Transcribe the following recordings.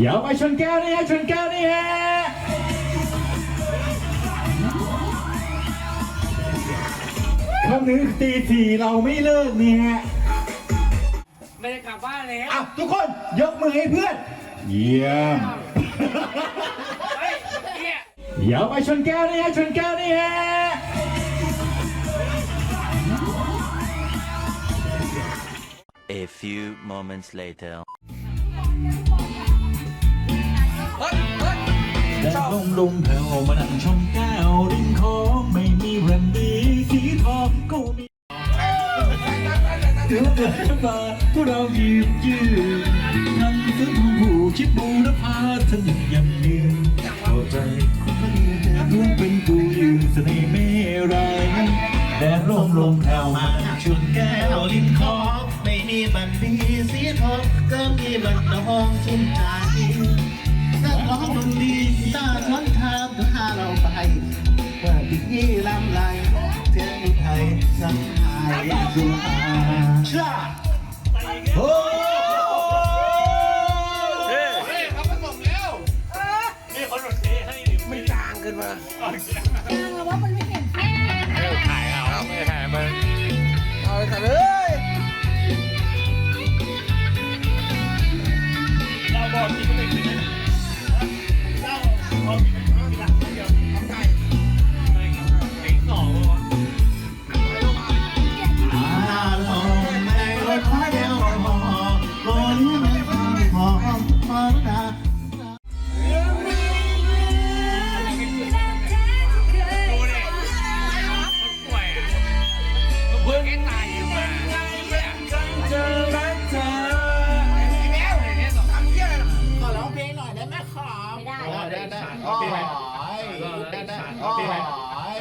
อย่าไปชนแก้วนี่ฮะชนแก้วนี่ฮะคำนึงตีสี่เราไม่เลิกนี่ฮะไม่ได้กลับบ้านแล้วอะทุกคนยกมือให้เพื่อน เยี่ยมเฮ้ยเนี่ยอย่าไปชนแก้วนี่ฮะชนแก้วนี่ฮะ A few moments later. แดดลมลมแผ่วมานั่งชมแก้วริมของไม่มีแรนดีสีทองก็มีเดี๋ยวเดินมาพวกเราหยิบยืนนั่งซื้อผู้คิดบูรพาถนนยังยืนเข้าใจคนก็ยืนแต่เพื่อนเป็นกูยืนเสน่ห์ไม่ไรแดดลมลมแผ่วมาชนแก้วริมคอไม่มีบันดีสีทองก็มีบันทองชุ่มใจนักร้องดนตรี ตาช้อนทางก็พาเราไปว่าดีลำไรเทียวไทยสังหายดูอาชาโอ้ว่ามันไม่เห็นถ่ายเอาไม่ถ่ายมันเอาเลยค่ะเอ้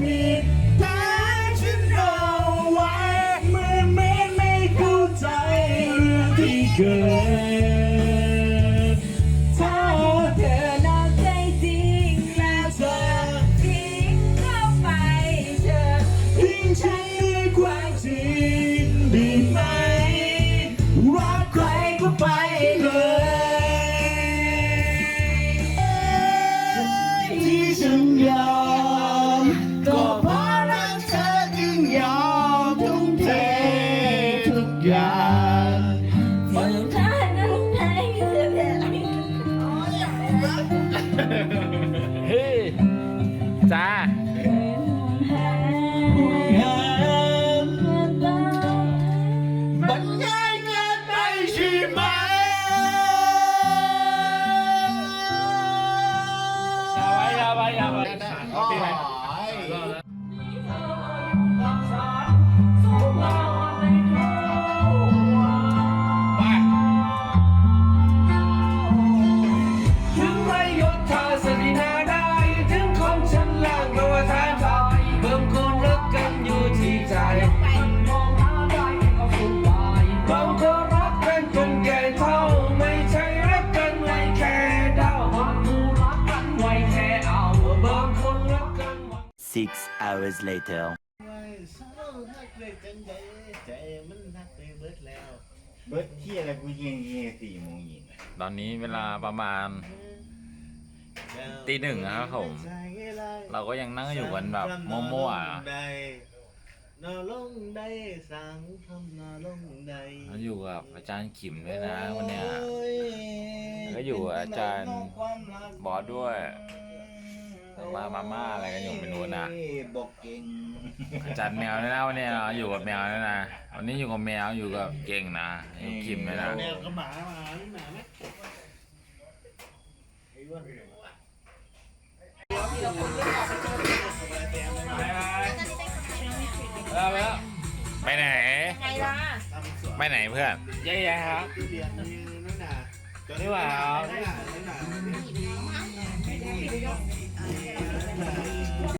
ผิดแท้ฉันเอาไว้เมื่อไม่ไม่เข้าใจเรื่องที่เกิดถ้าเธอนอกใจจริงแล้วเธอทิ้งเข้าไปเธอทิ้งฉันด้วยความจริงดีไหมรักใครก็ไปเลย ยานฝนพาน้ำใจคือแบบเฮ้ยจ้าบรรยายงานไปใช่ไหมเอาไว้เอาไว้เอาไว้ เบิร์ดที่อะไรกูยิงยิงสี่โมงเย็นอะตอนนี้เวลาประมาณตีหนึ่งนะครับผม เราก็ยังนั่งอยู่กันแบบมั่วๆอะนอลงได้สั่งทำนอลงได้เราอยู่กับอาจารย์ขิมด้วยนะวันเนี้ยแล้วก็อยู่กับอาจารย์บอสด้วย มามาม่าอะไรกันอยู่ไม่รู้นะ บอกเก่งอาจารย์แมวด้วยนะวันเนี้ยเราอยู่กับแมวด้วยนะวันนี้อยู่กับแมวอยู่กับเก่งนะอยู่ขิมด้วยนะแนวกระหมามานี่หมาไหมไอ้อ้วนไปไหนไงล่ะไปไหนเพื่อนเย้ๆครับเรียนนี่นั่นน่ะนี่หว่า Thank you.